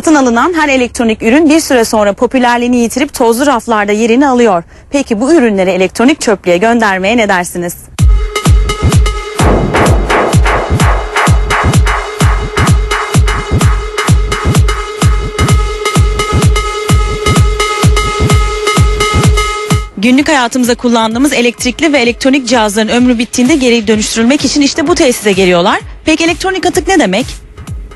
Satın alınan her elektronik ürün bir süre sonra popülerliğini yitirip tozlu raflarda yerini alıyor. Peki bu ürünleri elektronik çöplüğe göndermeye ne dersiniz? Günlük hayatımızda kullandığımız elektrikli ve elektronik cihazların ömrü bittiğinde geri dönüştürülmek için işte bu tesise geliyorlar. Peki elektronik atık ne demek?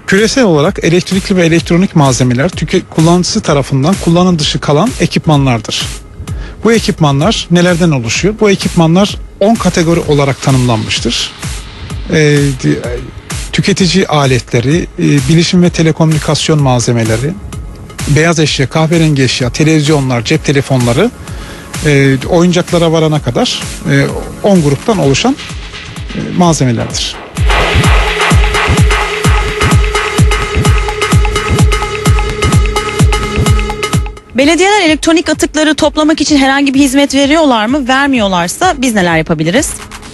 Küresel olarak elektrikli ve elektronik malzemeler tüke kullanıcısı tarafından kullanım dışı kalan ekipmanlardır. Bu ekipmanlar nelerden oluşuyor? Bu ekipmanlar 10 kategori olarak tanımlanmıştır. Di- tüketici aletleri, e, bilişim ve telekomünikasyon malzemeleri, beyaz eşya, kahverengi eşya, televizyonlar, cep telefonları, e, oyuncaklara varana kadar e, 10 gruptan oluşan e, malzemelerdir. Belediyeler elektronik atıkları toplamak için herhangi bir hizmet veriyorlar mı? Vermiyorlarsa biz neler yapabiliriz?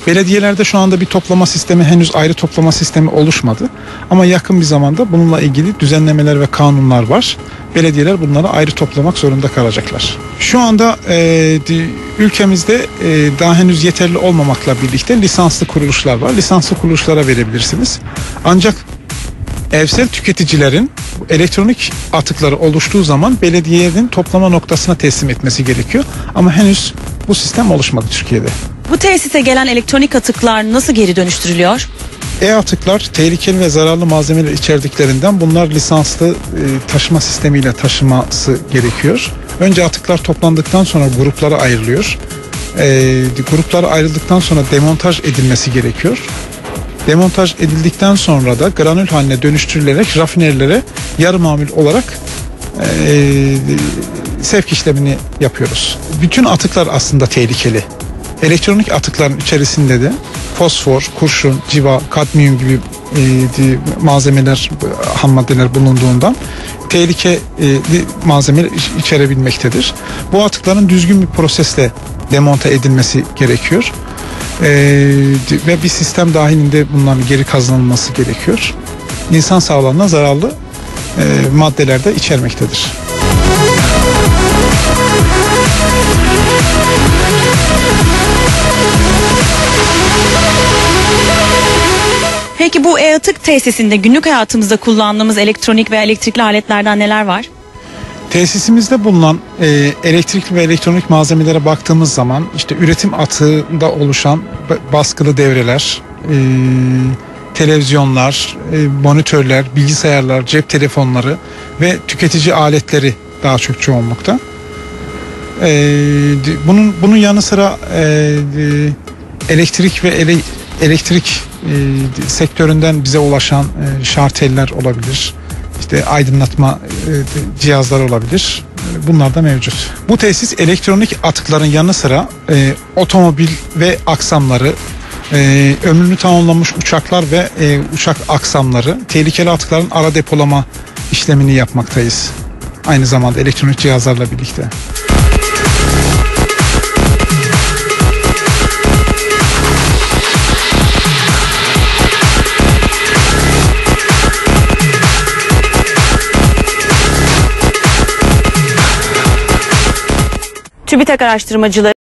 Belediyelerde şu anda bir toplama sistemi henüz ayrı toplama sistemi oluşmadı. Ama yakın bir zamanda bununla ilgili düzenlemeler ve kanunlar var. Belediyeler bunları ayrı toplamak zorunda kalacaklar. Şu anda e, ülkemizde e, daha henüz yeterli olmamakla birlikte lisanslı kuruluşlar var. Lisanslı kuruluşlara verebilirsiniz. Ancak evsel tüketicilerin elektronik atıkları oluştuğu zaman belediyenin toplama noktasına teslim etmesi gerekiyor. Ama henüz bu sistem oluşmadı Türkiye'de. Bu tesise gelen elektronik atıklar nasıl geri dönüştürülüyor? E-atıklar tehlikeli ve zararlı malzemeler içerdiklerinden bunlar lisanslı e, taşıma sistemiyle taşıması gerekiyor. Önce atıklar toplandıktan sonra gruplara ayrılıyor. E, gruplara ayrıldıktan sonra demontaj edilmesi gerekiyor. Demontaj edildikten sonra da granül haline dönüştürülerek rafinerilere yarı mamul olarak e, sevk işlemini yapıyoruz. Bütün atıklar aslında tehlikeli. Elektronik atıkların içerisinde de fosfor, kurşun, civa, kadmiyum gibi e, malzemeler, ham maddeler bulunduğundan tehlikeli malzemeler iç- içerebilmektedir. Bu atıkların düzgün bir prosesle demonte edilmesi gerekiyor. E, ve bir sistem dahilinde bunların geri kazanılması gerekiyor. İnsan sağlığına zararlı e, maddeler de içermektedir. Peki bu e-atık tesisinde günlük hayatımızda kullandığımız elektronik ve elektrikli aletlerden neler var? Tesisimizde bulunan e, elektrikli ve elektronik malzemelere baktığımız zaman işte üretim atığında oluşan ba- baskılı devreler, e, televizyonlar, e, monitörler, bilgisayarlar, cep telefonları ve tüketici aletleri daha çok çoğunlukta. E, bunun bunun yanı sıra e, elektrik ve ele, elektrik e, sektöründen bize ulaşan e, şarteller olabilir. İşte aydınlatma e, cihazları olabilir. Bunlar da mevcut. Bu tesis elektronik atıkların yanı sıra e, otomobil ve aksamları, e, ömrünü tamamlamış uçaklar ve e, uçak aksamları, tehlikeli atıkların ara depolama işlemini yapmaktayız. Aynı zamanda elektronik cihazlarla birlikte. TÜBİTAK araştırmacıları